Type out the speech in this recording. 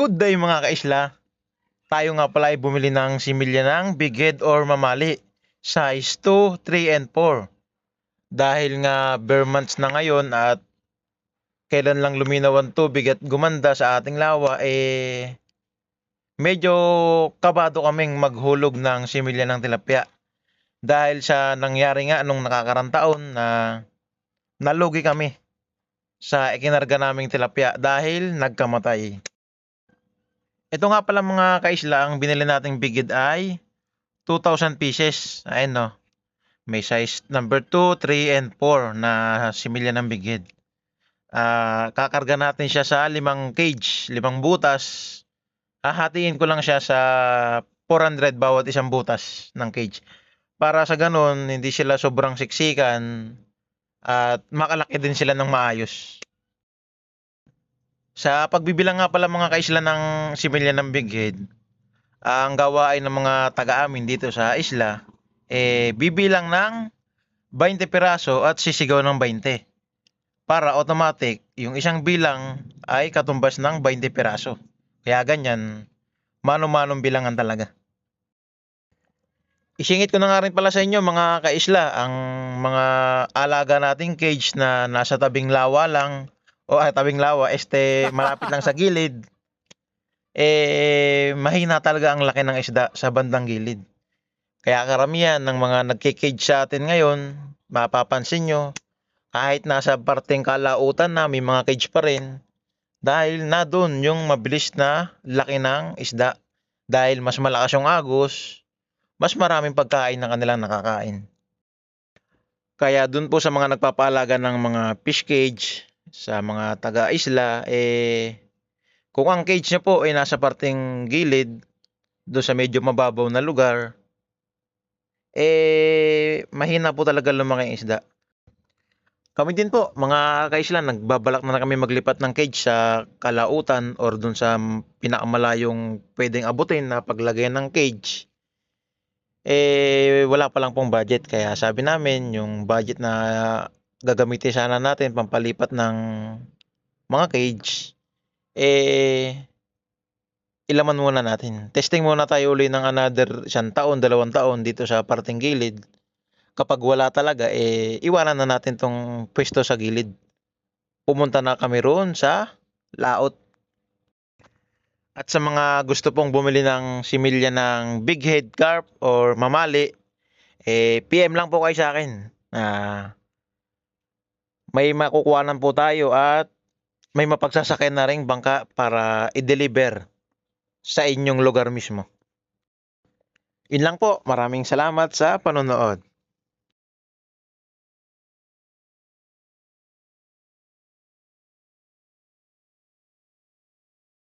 Good day mga kaisla. Tayo nga pala ay bumili ng similya ng big head or mamali. Size 2, 3, and 4. Dahil nga bare months na ngayon at kailan lang luminaw ang tubig at gumanda sa ating lawa, eh medyo kabado kaming maghulog ng similya ng tilapia. Dahil sa nangyari nga nung nakakarang taon na nalugi kami sa ikinarga naming tilapia dahil nagkamatay. Ito nga pala mga kaisla, ang binili nating bigid ay 2,000 pieces. Ayun no. May size number 2, 3, and 4 na similya ng bigid. Ah, kakarga natin siya sa limang cage, limang butas. Hahatiin ko lang siya sa 400 bawat isang butas ng cage. Para sa ganun, hindi sila sobrang siksikan at makalaki din sila ng maayos. Sa pagbibilang nga pala mga kaisla ng similya ng big head, ang gawain ng mga taga-amin dito sa isla, eh, bibilang ng 20 piraso at sisigaw ng 20. Para automatic, yung isang bilang ay katumbas ng 20 piraso. Kaya ganyan, mano-manong bilangan talaga. Isingit ko na nga rin pala sa inyo mga kaisla, ang mga alaga nating cage na nasa tabing lawa lang, o ay, tabing lawa, este malapit lang sa gilid, eh mahina talaga ang laki ng isda sa bandang gilid. Kaya karamihan ng mga nagkikage sa atin ngayon, mapapansin nyo, kahit nasa parteng kalautan na may mga cage pa rin, dahil na doon yung mabilis na laki ng isda. Dahil mas malakas yung agos, mas maraming pagkain na kanilang nakakain. Kaya doon po sa mga nagpapalaga ng mga fish cage, sa mga taga-isla, eh, kung ang cage niya po ay nasa parteng gilid, doon sa medyo mababaw na lugar, eh, mahina po talaga lumaki ang isda. Kami din po, mga kaisla, nagbabalak na, na kami maglipat ng cage sa kalautan or doon sa pinakamalayong pwedeng abutin na paglagay ng cage. Eh, wala pa lang pong budget. Kaya sabi namin, yung budget na gagamitin sana natin pampalipat ng mga cage, eh, ilaman muna natin. Testing muna tayo uli ng another isang taon, dalawang taon dito sa parting gilid. Kapag wala talaga, eh, iwanan na natin tong pwesto sa gilid. Pumunta na kami roon sa laot. At sa mga gusto pong bumili ng similya ng big head carp or mamali, eh, PM lang po kayo sa akin. Ah, may makukuhanan po tayo at may mapagsasakyan na ring bangka para i-deliver sa inyong lugar mismo. Yun lang po. Maraming salamat sa panonood.